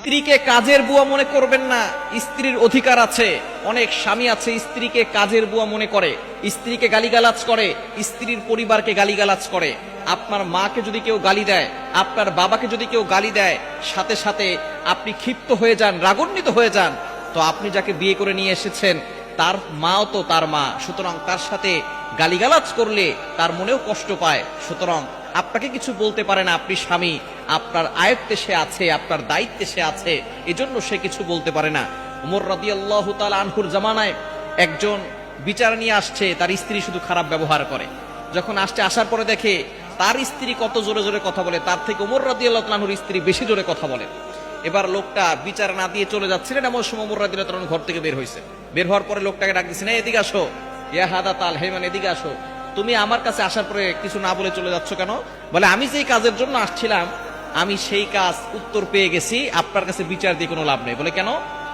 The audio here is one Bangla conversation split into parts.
স্ত্রীকে কাজের বুয়া মনে করবেন না। স্ত্রীর অধিকার আছে। অনেক স্বামী আছে, স্ত্রীকে কাজের বুয়া মনে করে। স্ত্রীকে গালিগালাজ করে, স্ত্রীর পরিবারকে গালিগালাজ করে। আপনার মাকে যদি কেউ গালি দেয়, আপনার বাবাকে যদি কেউ গালি দেয়, সাথে সাথে আপনি ক্ষিপ্ত হয়ে যান, রাগান্বিত হয়ে যান, তো আপনি যাকে বিয়ে করে নিয়ে এসেছেন, তার মাও তো তার মা। সুতরাং তার সাথে গালিগালাজ করলে তার মনেও কষ্ট পায়। সুতরাং আপনাকে কিছু বলতে পারে না, আপনি স্বামী। আপনার আয়ত্তে সে আছে, আপনার দায়িত্বে সে আছে, এজন্য সে কিছু বলতে পারে না। উমর রাদিয়াল্লাহু তাআলা আনহুর জামানায় একজন বিচার নিয়ে আসছে, তার স্ত্রী শুধু খারাপ ব্যবহার করে। যখন আসছে, আসার পরে দেখে তার স্ত্রী কত জোরে জোরে কথা বলে, তার থেকে উমর রাদিয়াল্লাহু তাআলা আনহুর স্ত্রী বেশি জোরে কথা বলে। এবার লোকটা বিচার না দিয়ে চলে যাচ্ছিলেন, এমন সময় উমর তাআলা আনহু ঘর থেকে বের হয়েছে। বের হওয়ার পরে লোকটাকে ডাক দিচ্ছে না এদিকে আসো, ইয়া হাদা তাল হে মানে এদিকে আসো। তুমি আমার কাছে আসার পরে কিছু না বলে চলে যাচ্ছ কেন? বলে, আমি যেই কাজের জন্য আসছিলাম, আমি সেই কাজ উত্তর পেয়ে গেছি, আপনার কাছে বিচার দিয়ে কোনো লাভ নেই। বলে, কেন?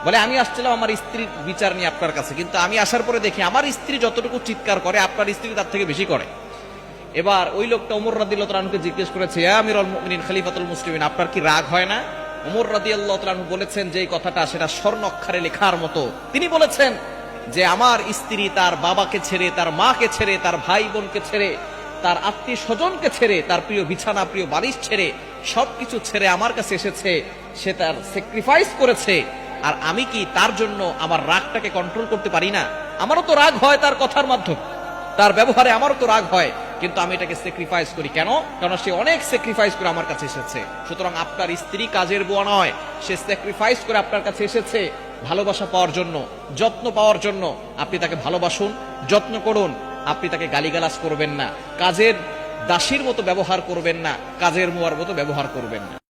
বলে, আমি আসছিলাম আমার স্ত্রীর বিচার নিয়ে আপনার কাছে, কিন্তু আমি আসার পরে দেখি আমার স্ত্রী যতটুকু চিৎকার করে, আপনার স্ত্রী তার থেকে বেশি করে। এবার ওই লোকটা ওমর রাদিল্লাহ তালকে জিজ্ঞেস করেছে, "ইয়া আমিরুল মুমিনিন, খলিফাতুল মুসলিমিন, আপনার কি রাগ হয় না? ওমর রাদিয়াল্লাহু তাআলা বলেছেন যে কথাটা, সেটা স্বর্ণ অক্ষরে লেখার মতো। তিনি বলেছেন যে আমার স্ত্রী তার বাবাকে ছেড়ে, তার মাকে ছেড়ে, তার ভাই বোনকে ছেড়ে, তার আত্মীয় স্বজনকে ছেড়ে, তার প্রিয় বিছানা, প্রিয় বালিশ ছেড়ে, সবকিছু ছেড়ে আমার কাছে এসেছে, সে তার স্যাক্রিফাইস করেছে। আর আমি কি তার জন্য আমার রাগটাকে কন্ট্রোল করতে পারি না? আমারও তো রাগ হয় তার কথার মাধ্যমে। তার ব্যবহারে আমারও তো রাগ হয়, কিন্তু আমি এটাকে স্যাক্রিফাইস করি। কেন? কারণ সে অনেক স্যাক্রিফাইস করে আমার কাছে এসেছে। সুতরাং আপনার স্ত্রী কাজের বোয়া নয়, সে স্যাক্রিফাইস করে আপনার কাছে এসেছে। ভালোবাসা পাওয়ার জন্য, যত্ন পাওয়ার জন্য আপনি তাকে ভালোবাসুন, যত্ন করুন, আপনি তাকে গালিগালাজ করবেন না। কাজের দাসীর মতো ব্যবহার করবেন না, কাজের মোয়ার মতো ব্যবহার করবেন না।